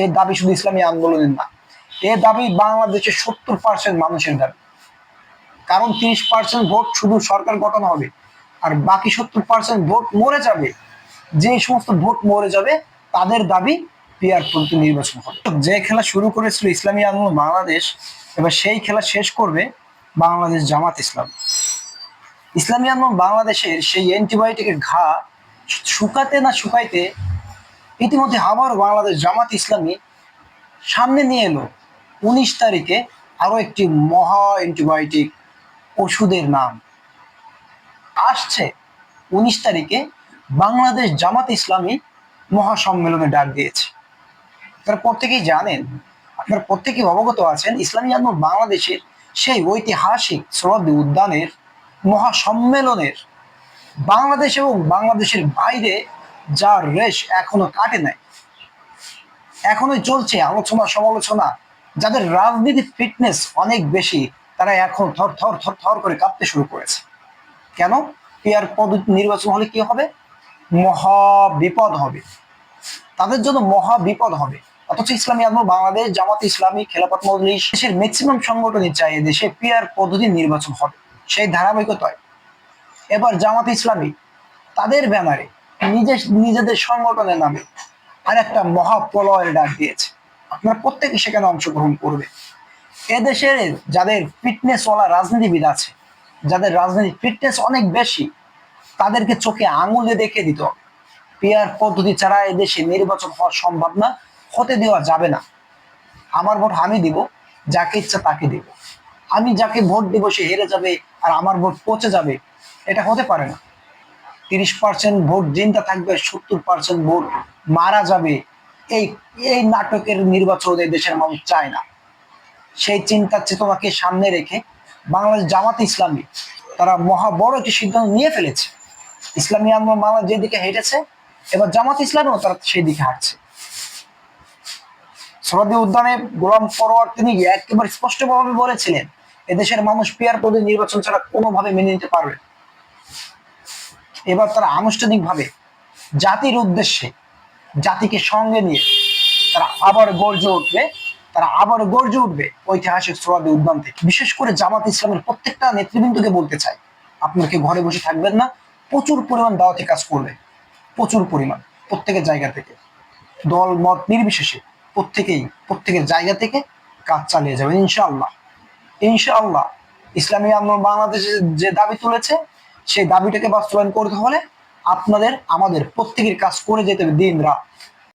এই দাবি শুধু ইসলামী আন্দোলনের না, এ দাবি বাংলাদেশের সত্তর পার্সেন্ট মানুষের দাবি। কারণ তিরিশ পার্সেন্ট ভোট শুধু সরকার গঠন হবে, আর বাকি সত্তর পার্সেন্ট ভোট মরে যাবে। যে সমস্ত ভোট মরে যাবে, তাদের দাবি পিয়ার পদ্ধতি নির্বাচন হবে। যে খেলা শুরু করেছিল ইসলামী আন্দোলন বাংলাদেশ, এবার সেই খেলা শেষ করবে বাংলাদেশ জামাত ইসলাম। ইসলামী আন্দোলন বাংলাদেশের সেই অ্যান্টিবায়োটিকের ঘা শুকাতে না শুকাইতে ইতিমধ্যে আবার বাংলাদেশ জামাত ইসলামী সামনে নিয়ে এলো। উনিশ তারিখে আরও একটি মহা অ্যান্টিবায়োটিক ওষুধের নাম। আসছে উনিশ তারিখে বাংলাদেশ জামাত ইসলামী মহাসম্মেলনে ডাক দিয়েছে। আপনারা প্রত্যেকেই জানেন, আপনারা প্রত্যেকেই অবগত আছেন, ইসলামী আন্দোলন বাংলাদেশের সেই ঐতিহাসিক সরদি উদ্যানের মহাসম্মেলনের বাংলাদেশ এবং বাংলাদেশের বাইরে যার রেশ এখনও কাটে নাই। এখনও চলছে আলোচনা সমালোচনা। যাদের রাজনীতি ফিটনেস অনেক বেশি, তারা এখন থর থর থর থর করে কাঁপতে শুরু করেছে। কেন? পেয়ার পদ নির্বাচন হলে কি হবে? মহা বিপদ হবে। তাদের জন্য মহা বিপদ হবে। অথচ ইসলামী আন্দোলন বাংলাদেশ, জামাত ইসলামী খেলাপথ মজলিস, দেশের ম্যাক্সিমাম সংগঠনই চাই দেশে পিয়ার পদ্ধতি নির্বাচন হবে। সেই ধারাবাহিকতায়। এবার জামাত ইসলামী, তাদের ব্যানারে নিজে নিজেদের সংগঠনের নামে আর একটা মহাপ্রলয়ের ডাক দিয়েছে। আপনারা প্রত্যেকে সেখানে অংশগ্রহণ করবে। এদেশের যাদের ফিটনেস ওয়ালা রাজনীতিবিদ আছে, যাদের রাজনীতি ফিটনেস অনেক বেশি, তাদেরকে চোখে আঙুলে দেখে দিতে পিয়ার পদ্ধতি ছাড়া এদেশে নির্বাচন হওয়া সম্ভব না হতে দেওয়া যাবে না। আমার ভোট আমি দিব, যাকে ইচ্ছা তাকে দিব। আমি যাকে ভোট দিব সে হেরে যাবে আর আমার ভোট পচে যাবে, এটা হতে পারে না। তিরিশ পার্সেন্ট ভোট, জিন্দা থাকবে সত্তর পার্সেন্ট ভোট, মারা যাবে। এই এই নাটকের নির্বাচন এই দেশের মানুষ চায় না। সেই চিন্তা চেতনাকে সামনে রেখে বাংলাদেশ জামাত ইসলামী, তারা মহা বড় একটি সিদ্ধান্ত নিয়ে ফেলেছে। ইসলামী আন্দোলন বাংলা যেদিকে হেঁটেছে, এবার জামাত ইসলামও তারা সেই দিকে হাঁটছে। সরদি উদ্যানে গোলাম পরোয়ার তিনি একেবারে স্পষ্টভাবে বলেছিলেন এদেশের মানুষ পিয়ার পদ্ধতি নির্বাচন ছাড়া কোনোভাবে মেনে নিতে পারবে। এবার তারা আনুষ্ঠানিকভাবে জাতির উদ্দেশ্যে, জাতিকে সঙ্গে নিয়ে তারা আবার গর্জে উঠবে, তারা আবার গর্জে উঠবে ঐতিহাসিক সোয়াদি উদ্যান থেকে। বিশেষ করে জামাত ইসলামের প্রত্যেকটা নেতৃবৃন্দকে বলতে চাই আপনাকে ঘরে বসে থাকবেন না, প্রচুর পরিমাণ দাওয়াতি কাজ করবে, প্রচুর পরিমাণ প্রত্যেকের জায়গা থেকে। দল, মত নির্বিশেষে প্রত্যেকেই, প্রত্যেকের জায়গা থেকে কাজ চালিয়ে যাবেন ইনশাআল্লাহ। ইনশাআল্লাহ, ইসলামী আন্দোলন বাংলাদেশে যে দাবি তুলেছে সেই দাবিটাকে বাস্তবায়ন করতে হলে আপনাদের আমাদের প্রত্যেকের কাজ করে যেতে হবে দিন রাত